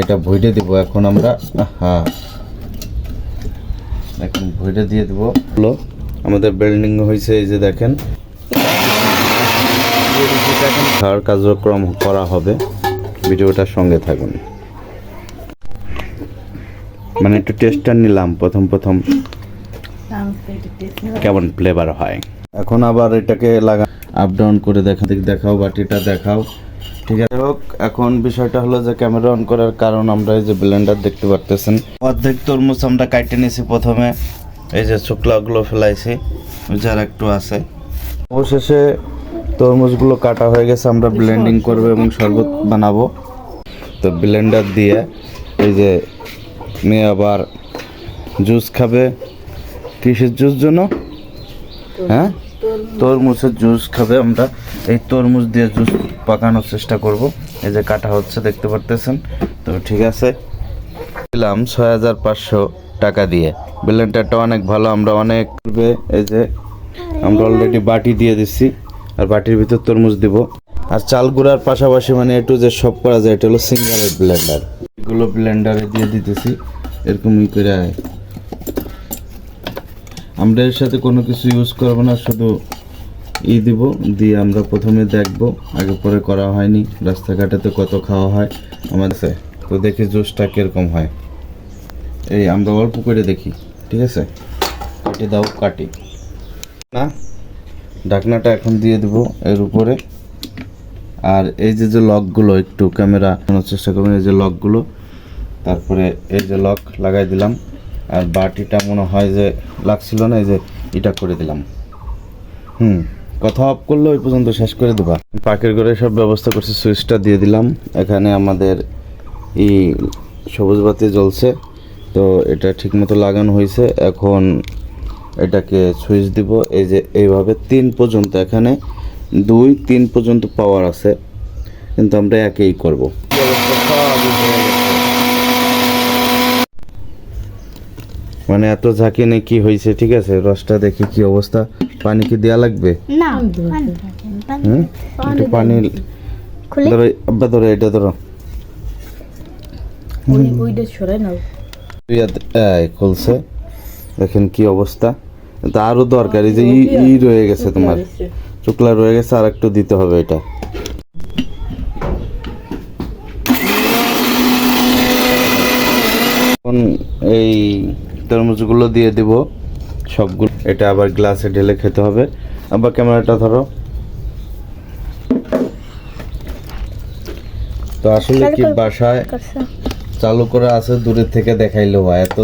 এটা ভইটে দিব এখন আমরা হ্যাঁ এখন ভইটে দিয়ে দেব। হলো, আমাদের বিল্ডিং হয়েছে, এই যে দেখেন। খাওয়ার কার্যক্রম করা হবে ভিডিওটার সঙ্গে থাকুন। মানে একটু টেস্টার নিলাম, প্রথম প্রথম। কেমন ফ্লেভার হয়। এখন আবার এটাকে লাগা আপ ডাউন করে দেখা দেখাও, বাটিটা দেখাও। ঠিক আছে। হোক এখন বিষয়টা হলো যে ক্যামেরা অন করার কারণ আমরা এই যে ব্লেন্ডার দেখতে পারতেছেন। অর্ধেক তরমুজ আমরা কাটে নিয়েছি প্রথমে। এই যে শুকলাগুলো ফেলাইছি ওই যে আর একটু আছে। অবশেষে তরমুজগুলো কাটা হয়ে গেছে আমরা ব্লেন্ডিং করব এবং শরবত বানাবো। তো ব্লেন্ডার দিয়ে এই যে মেয়ে আবার জুস খাবে। কিসের জুস জন্য? হ্যাঁ? তরমুজের জুস খাবে আমরা। এই তরমুজ দিয়ে জুস পাকানোর চেষ্টা করব। এই যে কাটা হচ্ছে, দেখতে পারতেছেন? তো ঠিক আছে। দিলাম ছয় পাঁচশো টাকা দিয়ে। ব্লেন্ডারটা অনেক ভালো, আমরা অনেক করবে। এই যে আমরা অলরেডি বাটি দিয়ে দিচ্ছি আর বাটির ভিতর তরমুজ দিব। আর চাল গুঁড়ার পাশাপাশি মানে একটু যে সব করা যায়, এটা হলো সিঙ্গারের ব্লেন্ডার এগুলো ব্লেন্ডারে দিয়ে দিতেছি এরকম ই করে আমরা এর সাথে কোনো কিছু ইউজ করব না, শুধু ই দিব, দিয়ে আমরা প্রথমে দেখব, আগে পরে করা হয়নি। রাস্তাঘাটে তো কত খাওয়া হয়। আমাদের তো দেখি জুসটা কীরকম হয়। এই আমরা অল্প করে দেখি, ঠিক আছে? কাটি দাও, কাটি। না, ঢাকনাটা এখন দিয়ে দেবো এর উপরে। আর এই যে যে লকগুলো, একটু ক্যামেরা চেষ্টা করবেন এই যে লকগুলো। তারপরে এই যে লক লাগাই দিলাম। আর বাটিটা মনে হয় যে লাগছিল না, এই যে এটা করে দিলাম। হুম, কথা অফ করলে ওই পর্যন্ত শেষ করে দেবা। পাকের ঘরে সব ব্যবস্থা করছি, সুইচটা দিয়ে দিলাম। এখানে আমাদের এই সবুজ বাতি জ্বলছে, তো এটা ঠিকমতো লাগানো হয়েছে। এখন এটাকে সুইচ দিব। এই যে এইভাবে তিন পর্যন্ত, এখানে দুই, তিন পর্যন্ত পাওয়ার আছে। কিন্তু আমরা একেই করব। মানে এত ঝাঁকি নেই কি হয়েছে ঠিক আছে? রসটা দেখি কি অবস্থা। পানি কি দেয়া লাগবে? না একটু পানি ধরো আব্বা ধরো এটা ধরো। ওই ওইটা সরাই নাও। তুই এত- এই খুলছে। দেখেন কি অবস্থা। তা আরও দরকার এই যে ই ই রয়ে গেছে তোমার। শুক্লা রয়ে গেছে আর একটু দিতে হবে এটা। এখন এই তরমুজগুলো দিয়ে দিব সবগুলো। এটা আবার গ্লাসে ঢেলে খেতে হবে। আবার ক্যামেরাটা ধরো। তো আসলে কি বাসায় চালু করে আছে দূরের থেকে দেখাইলেও হয়। এত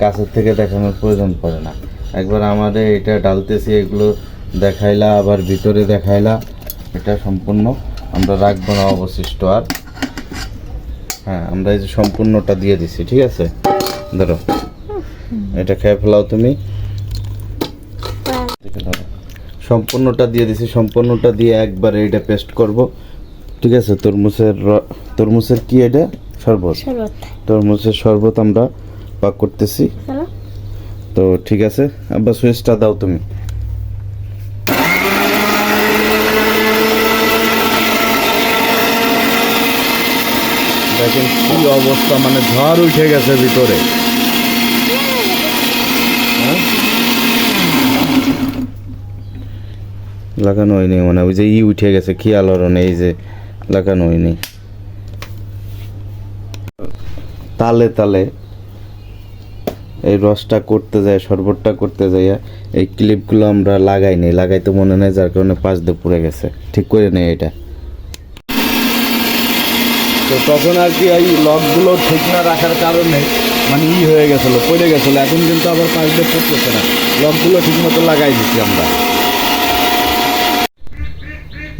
কাছের থেকে দেখানোর প্রয়োজন পড়ে না। একবার আমাদের এটা ডালতেছি এগুলো দেখাইলা আবার ভিতরে দেখাইলা এটা সম্পূর্ণ। আমরা রাখব না অবশিষ্ট আর। হ্যাঁ আমরা এই যে সম্পূর্ণটা দিয়ে দিছি ঠিক আছে? ধরো। এটা খেয়ে ফেলাও তুমি। দেখে সম্পূর্ণটা দিয়ে দিছি সম্পূর্ণটা দিয়ে একবার এটা পেস্ট করব। ঠিক আছে তরমুজের তরমুজের কি এটা? শরবত। শরবত। তরমুজের শরবত আমরা পাক করতেছি। তো ঠিক আছে আব্বা সুইচটা দাও তুমি। দেখেন কি অবস্থা মানে ঝড় উঠে গেছে ভিতরে। লাগানো হয়নি মানে ওই যে ই উঠে গেছে, খেয়াল না, এই যে লাগানো হয়নি। তালে তালে এই রসটা করতে যায়, শরবতটা করতে যাইয়া এই ক্লিপগুলো আমরা লাগাই লাগাইনি লাগাইতে মনে নেই, যার কারণে পাঁচ দিয়ে পড়ে গেছে। ঠিক করে নেই এটা। তো তখন আর কি এই লকগুলো ঠিক না রাখার কারণে মানে ই হয়ে গেছিল, পড়ে গেছিল, এখন কিন্তু আবার পাশ দিয়ে পড়তেছে না। লকগুলো ঠিক মতো লাগাই দিচ্ছি আমরা।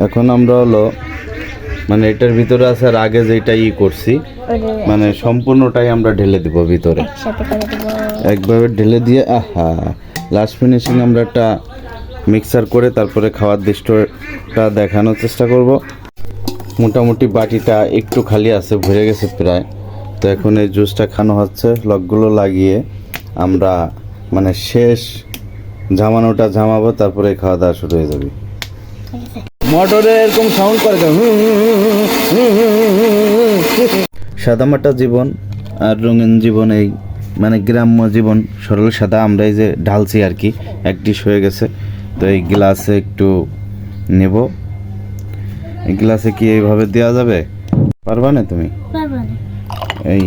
এখন আমরা হলো মানে এটার ভিতরে আছে আর আগে যেটা ই করছি মানে সম্পূর্ণটাই আমরা ঢেলে দিব ভিতরে। একভাবে ঢেলে দিয়ে আহা লাস্ট ফিনিশিং আমরা একটা মিক্সার করে তারপরে খাওয়ার দৃষ্টটা দেখানোর চেষ্টা করব। মোটামুটি বাটিটা একটু খালি আছে ভরে গেছে প্রায়। তো এখন এই জুসটা খানো হচ্ছে লকগুলো লাগিয়ে আমরা মানে শেষ জামানোটা জামাবো তারপরে খাওয়া দাওয়া শুরু হয়ে যাবে। মোটরে এরকম সাউন্ড করে? সাদামাটা জীবন আর রঙিন জীবন এই মানে গ্রাম্য জীবন সরল সাদা আমরা এই যে ঢালছি আর কি এক ডিশ হয়ে গেছে তো এই গ্লাসে একটু নেব এই গ্লাসে কি এইভাবে দেওয়া যাবে পারবা না তুমি পারব না এই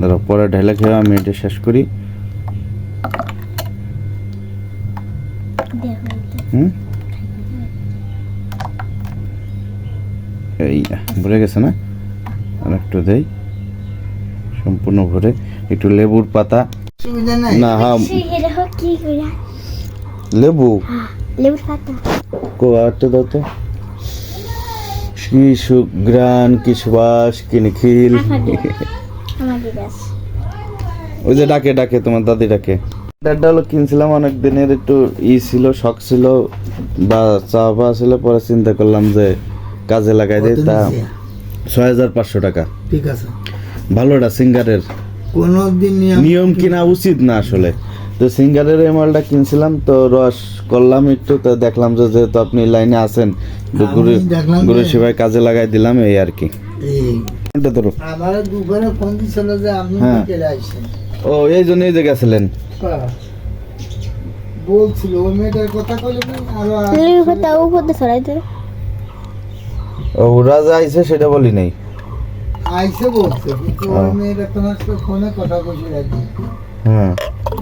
ধরো পরে ঢেলে খেয়ে আমি এটা শেষ করি দেখো এটা। হুম এই ভরে গেছে না? আর একটু দেই। সম্পূর্ণ ভরে। একটু লেবুর পাতা। না হ্যাঁ। লেবু? লেবুর পাতা। কো আটটা দাও তো। কি সুগ্রান কি সুবাস কি নিখিল ওই যে ডাকে ডাকে তোমার দাদি ডাকে। ডাড্ডা হলো কিনছিলাম অনেক দিনের একটু ই ছিল শখ ছিল বা চাপা ছিল পরে চিন্তা করলাম যে কাজে লাগাই দিই তা? ছয় হাজার পাঁচশো টাকা। ঠিক আছে। ভালোটা সিঙ্গারের। কোনো দিন নিয়ম কিনা উচিত না আসলে। তো সিঙ্গারের এই মালটা কিনছিলাম তো রস করলাম একটু তো দেখলাম যে যেহেতু আপনি লাইনে আছেন গুরু গুরু সেবায় কাজে লাগাই দিলাম এই আর কি। এই এটা ধরো। আমার দুপুরে ফোন দিছিল যে আপনি হ্যাঁ। চলে আসছেন? ও এই জন্যই যে গেছিলেন কারা? বলছিল ওই মেয়েটার কথা কইলে কি আরও লেবুর পাতা উপরে ছড়াই দে ও রাজা আইছে সেটা বলি নাই। আইসে বলছে কিন্তু ওই ও। মেয়েটা তোমার ফোনে কথা কইছিল একদিন। হ্যাঁ।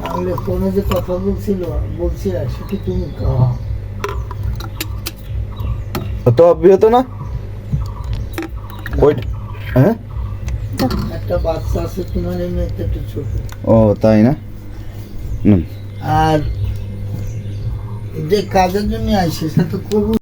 তাহলে ফোনে যে কথা বলছিল বলছিল সেটা তুমি কও। তো অব্যাহত না? ওই হ্যাঁ? একটা বাচ্চা আছে তোমার এই মেয়েটা একটু ছোট। ও তাই না? আর যে কাজের জন্য আইসে সে তো কবু